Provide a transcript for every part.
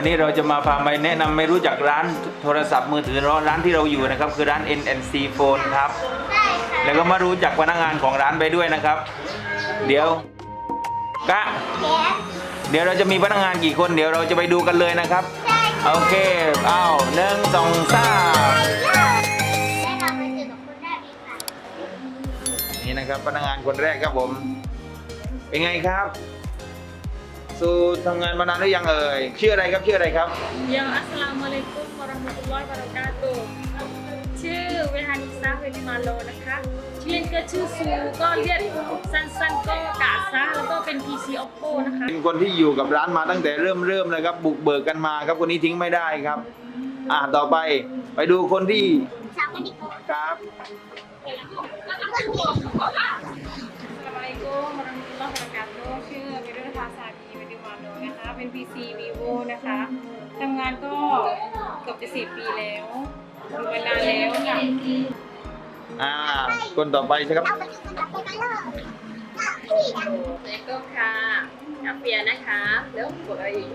วันนี้เราจะมาพาไปแนะนำไม่รู้จักร้านโทรศัพท์มือถือร้านที่เราอยู่นะครับ คือร้าน NNC Phone ครับได้ค่ะแล้วก็มารู้จักพนักงานของร้านไปด้วยนะครับ เดี๋ยวกะแก๊สเดี๋ยวเราจะมีพนักงานกี่คนเดี๋ยวเราจะไปดูกันเลยนะครับได้ค่ะโอเคอ้าวหนึ่งสองสามได้เราไปเจอกับคนแรกอีกค่ะนี่นะครับพนักงานคนแรกครับผม เป็นไงครับ สู่ทำงานมานานหรือยังเอ่ยชื่ออะไรครับชื่ออะไรครับยังอัสสลามุอะลัยกุมวะเราะห์มะตุลลอฮิวะบะเราะกาตุฮ์ชื่อเวฮานิซาเวลิมาโลนะคะชื่อเล่นก็ชื่อซูก็เรียกสั้นๆก็กาซาแล้วก็เป็น PC Oppo นะคะ เป็นคนที่อยู่กับร้านมาตั้งแต่เริ่มเริ่มเลยครับบุกเบิกกันมาครับคนนี้ทิ้งไม่ได้ครับ อ่าต่อไปไปดูคนที่สามคนอีกคนครับ อัสสลามุอะลัยกุมวะเราะห์มะตุลลอฮิวะบะเราะกาตุฮ์ชื่อเม เป็น PC Vivo นะคะทำงานก็เกือบจะสิบปีแล้วอยู่มานานแล้วค่ะอ่าคนต่อไปใช่ครับเอาไปดูกันไปกันเลยพี่ดังแล้วก็ค่ะกาเฟียนะคะแล้วบอกอะไรอีก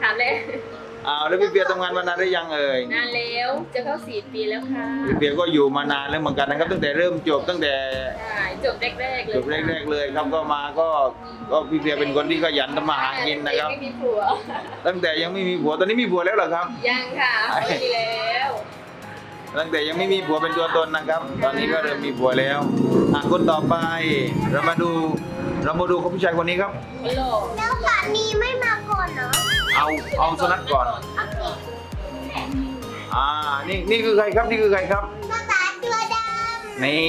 ถามเลยอ้าวแล้วพี่เปียทำงานมานานหรือยังเอ่ยนานแล้วจะเข้าสี่ปีแล้วค่ะพี่เปียก็อยู่มานานแล้วเหมือนกันนะครับ ตั้งแต่เริ่มจบตั้งแต่ใช่ จบแรกๆเลยจบแรกๆเลยครับก็มาก็ก็พี่เปียเป็นคนที่ขยันทำมาหากินนะครับ ไม่มีผัวตั้งแต่ยังไม่มีผัวตอนนี้มีผัวแล้วเหรอครับ ยังค่ะไม่มีแล้ว ตั้งแต่ยังไม่มีผัวเป็นตัวตนนะครับ ตอนนี้ก็เริ่มมีผัวแล้วอะคนต่อไป เรามาดูเรามาดูคนผู้ชายคนนี้ครับฮัลโหลแล้วสามีไม่มาก่อนเหรอเอาเอาสนัดก่อนโอเคอ่านี่นี่คือใครครับนี่คือใครครับภาษาตัวด นี่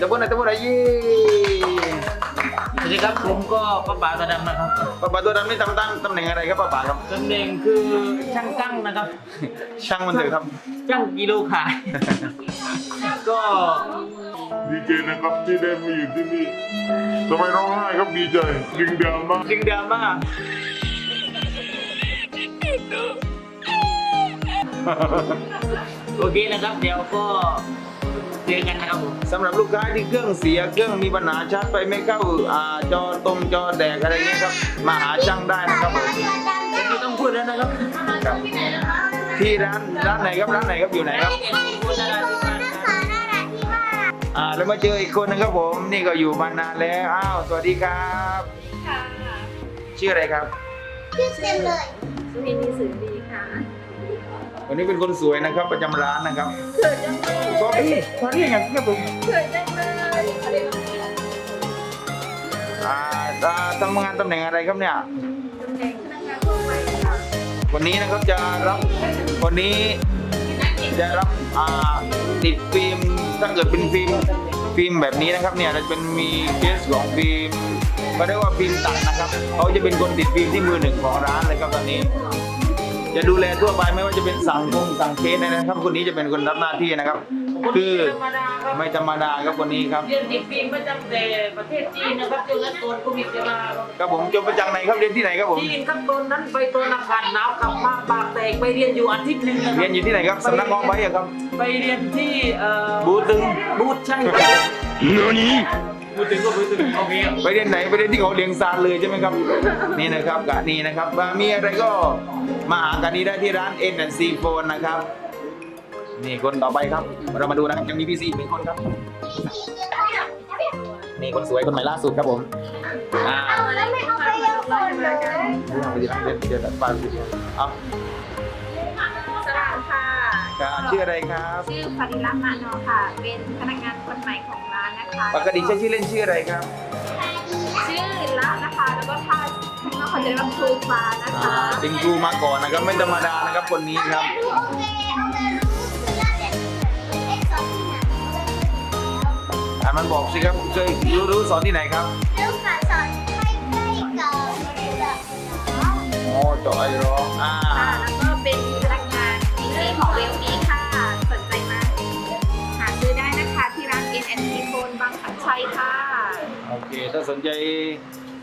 ตะบนไหนตะบนไหนยี่สวัสดีครับผมก็ป้าป๋าตาดำนะครับป้าป๋าตัวดำนี่ทำตั้งตำแหน่งอะไรครับป้าป๋าครับตำแหน่งคือช่างตั้งนะครับ ช่างมันเถอะครับช่างกิโลขาย ก็ดีใจนะครับที่ได้มาอยู่ที่นี่ทำไมร้องไห้ครับดีใจดึงดาวมากดึงดราม่าโอเคนะครับ เดี๋ยวก็ เจอกันนะครับผมสำหรับลูกค้าที่เครื่องเสียเครื่องมีปัญหาชาร์จไปไม่เข้าอ่าจอตรงจอแดกอะไรเงี้ยครับ มาหาช่างได้ำนะครับผมตัวดำได้ไม่ต้องพูดแล้วนะครับครับ ที่ร้านร้านไหนครับร้านไหนครับอยู่ไหนครับให้สี่คนนะคะน่ารักที่มากอ่าแล้วมาเจออีกคนนึงครับผม นี่ก็อยู่มานานแล้วอ้าวสวัสดีครับค่ะชื่ออะไรครับชื่อเต็มเลยสุนินีสื่อดีค่ะ วันนี้เป็นคนสวยนะครับประจำร้านนะครับเกิดจังเลยสวัสดีสวัสดีครับครับผมเกิดจังเลยอ่าอ่าทำงานตำแหน่งอะไรครับเนี่ยตำแหน่งพนักงานทั่วไปค่ะวันนี้นะครับจะรับวันนี้จะรับอ่าติดฟิล์มถ้าเกิดเป็นฟิล์มฟิล์มแบบนี้นะครับเนี่ยจะเป็นมีเคสของฟิล์มเขาเรียกว่าฟิล์มตัดนะครับเขาจะเป็นคนติดฟิล์มที่มือหนึ่งของร้านเลยครับตอนนี้ จะดูแลทั่วไปไม่ว่าจะเป็นสั่งคงสั่งเคสนะครับ คนนี้จะเป็นคนรับหน้าที่นะครับ คือธรรมดาครับไม่ธรรมดาครับคนนี้ครับเรียนติดฟิล์มประจำแต่ประเทศจีนนะครับจนนั้นโดนโควิดจะมาครับครับผมจบประจังไหนครับเรียนที่ไหนครับผมจีนครับตอนนั้นไปตัวอากาศหนาวกลับมาปากแตกไปเรียนอยู่อาทิตย์หนึ่งนะคเรีรัยนอยู่ที่ไหนครับสำนักงองไว้อะครับ ไปเรียนที่เอ่อบูตึงบูธใช่ครับ บูธถึงก็บูธถึงโอเคครับไปเรียนไหนไปเรียนที่เขาเลี้ยงซานเลยใช่ไหมครับ นี่นะครับกะนี่นะครับว่ามีอะไรก็มาหากันนี้ได้ที่ร้าน N C Phone นะครับ นี่คนต่อไปครับ เรามาดูนะครับยังมีพี่ซีอีกหนึ่งคนครับ นี่คนสวยคนใหม่ล่าสุดครับผมอ่าเอาแล้วไม่เอาไปเยอะคนเลยไปที่ร้านเรียนเรียนร้านปาล์มเอาสลาม ค่ะครับชื่ออะไรครับชื่อฟาริลัมมาโนค่ะ เป็นพนักงานคนใหม่ของร้านนะคะปกติใช้ชื่อเล่นชื่ออะไรครับ ชื่อละนะคะ แล้วก็ถ้าข้างนอกเขาจะเรียกว่าครูฟ้านะอ่าคะ เป็นครูมาก่อนนะครับไม่ธรรมดานะครับคนนี้ครับโอเคเอาเลยรู้คือละเด็ดเอ็กซ์สองที่ไหนอ่ามันบอกสิครับเคยรู้รู้สอนที่ไหนครับเรื่องการสอนให้ให้กับโอ้จอไอร้องอ่า สนใจ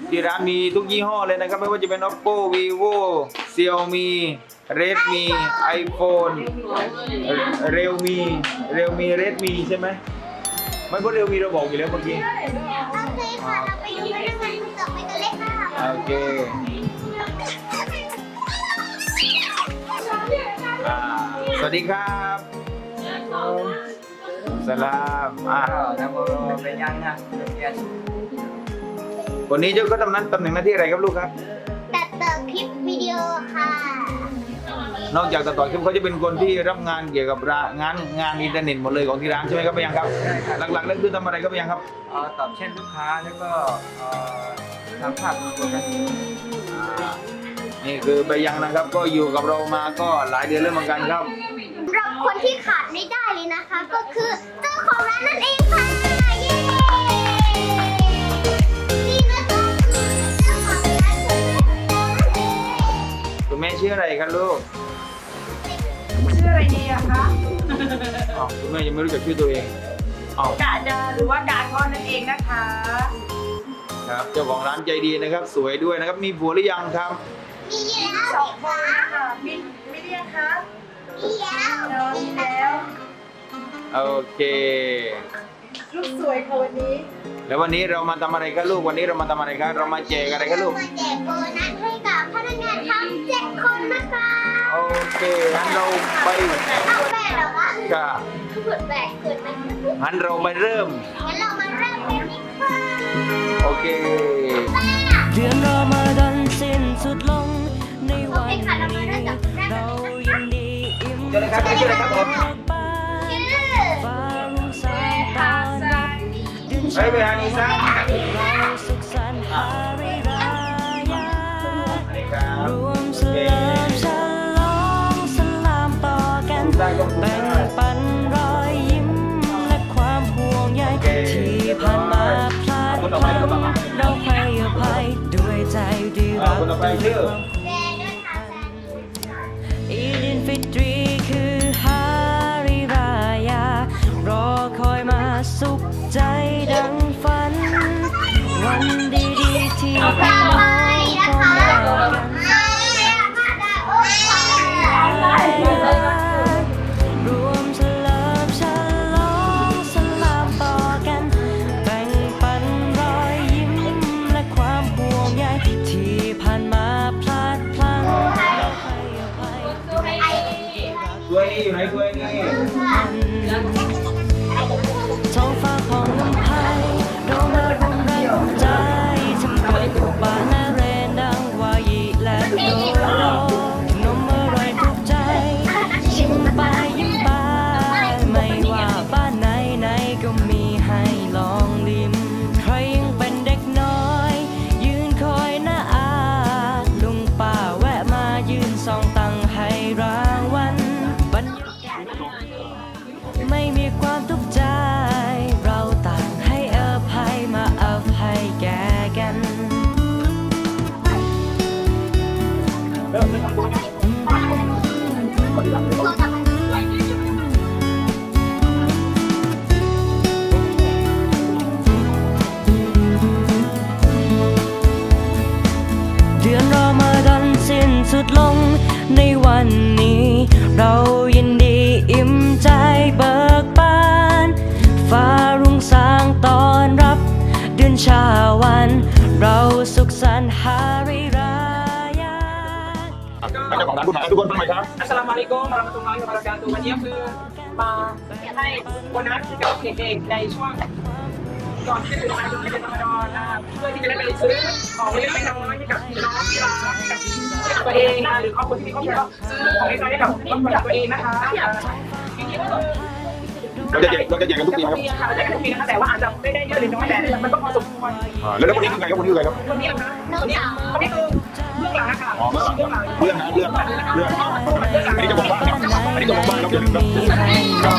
ที่ร้านมีทุกยี่ห้อเลยนะครับ ไม่ว่าจะเป็น oppo vivo xiaomi redmi iphone realme realme redmi ใช่ไหมไม่ก็ realme เราบอกอยู่แล้วเมื่อกี้โอเคค่ะ เราไปดูพนักงานคนต่อไปกันเลยค่ะ โอเคสวัสดีครับสลามอ่านะโมเป็นยังนะเรียน วันนี้เจ้าก็ทำนั้นตำแหน่งหน้าที่อะไรครับลูกครับ ตัดต่อคลิปวิดีโอค่ะ นอกจากตัดต่อคลิปเขาจะเป็นคนที่รับงานเกี่ยวกับร้านงานงานอินเทอร์เน็ตหมดเลยของที่ร้านใช่ไหมครับไปยังครับ หลักๆแล้วคือทำอะไรครับไปยังครับเอ่อตอบเช่นลูกค้าแล้วก็เอ่อทำภาพวิดีโอกันนี่คือไปยังนะครับ ก็อยู่กับเรามาก็หลายเดือนแล้วเหมือนกันครับ สำหรับคนที่ขาดไม่ได้เลยนะคะ ก็คือเจ้าของร้านนั่นเองค่ะ ชื่ออะไรครับลูกชื่ออะไรดีอะคะอ๋อคุณแม่ยังไม่รู้จักชื่อตัวเองอ๋อกาดาหรือว่ากาก้อนนั่นเองนะคะครับเจ้าของร้านใจดีนะครับ สวยด้วยนะครับ มีผัวหรือยังครับมีแล้วสองคนค่ะมีมีเรียกคะมีแล้วนอนแล้วโอเค ลูกสวยค่ะวันนี้ แล้ววันนี้เรามาทำอะไรครับลูก วันนี้เรามาทำอะไรครับเรามาแจกอะไรครับลูก มาแจกโบนัสให้กับพนักงานทั้งเจ็ดคนนะคะโอเคงั้นเราไปเอาแปดเหรอวะค่ะคือเปิดแปดเกิดไหมงั้นเราไปเริ่ม งั้นเรามาเริ่มกันดีกว่าโอเคเดือนรอมาดอนสิ้นสุดลงในโอวันเคค่ะเรามาเริ่มจากคนแรกเรากันยินดีอิ่มเจ เดือนไปไปหานิซ่าเราสุขสันต์ฮาริรายารวมเฉลิมฉลองสลามต่อกันแบ่งปันรอยยิ้มและความห่วงใยที่ผ่านมาพลาดพลั้งเราให้อภัยด้วยใจที่อ่ารักคนต่อไปชื่ ใจดังฝัน วันดีๆที่ต่อพี่ไปน้องนะคะรอกันมาค่ะได้โอ้ยขอบคุณค่ะรวมเฉลิมฉลองสลามต่อกันแบ่งปันรอยยิ้มและความห่วงใยที่ผ่านมาพลาดพลั้งให้อภัยช่วยนี่อยู่ไหนช่วยนี่ ไม่มีความทุกข์ใจ เราต่างให้อภัยมาอภัยแก่กัน เดือนรอมาดอนสิ้นสุดลงในวันนี้ เรายินดี ขสันต์ฮาริรายามาจากของร้านคุณหาทุกคนทำไมครับ อัสสลามุอะลัยกุมวะเราะมะตุลลอฮิวะบะเราะกาตุฮ์วันนี้คือมาให้โบนัสกับเด็กๆในช่วงก่อนที่จะถึงวันหยุดในเดือนรอมฎอนนะครับเพื่อที่จะได้ไปซื้อของเล็กๆน้อยๆให้กับพี่น้องที่รักกับตัวเองนะหรือครอบครัวที่มีครอบครัวก็ซื้อของเล็กๆให้กับครอบครัวตัวเองนะคะทีนี้ก็คือ เราจะแจกเราจะแจกกันทุกปีครับปีค่ะเราจะได้ทุกปีนะคะแต่ว่าอาจจะไม่ได้เยอะหรือน้อยแต่มันก็พอสมควรอ่าแล้วแล้วคนนี้คือใครครับคนนี้คือใครครับคนนี้นะคะคนนี้คนนี้คือเบื้องหลังอะค่ะอ๋อเบื้องหลังเบื้องหลังเรื่องนะเรื่องเรื่องอันนี้จะบอกบ้านครับอันนี้จะบอกบ้านครับอย่าลืมครับมีให้ลองลิม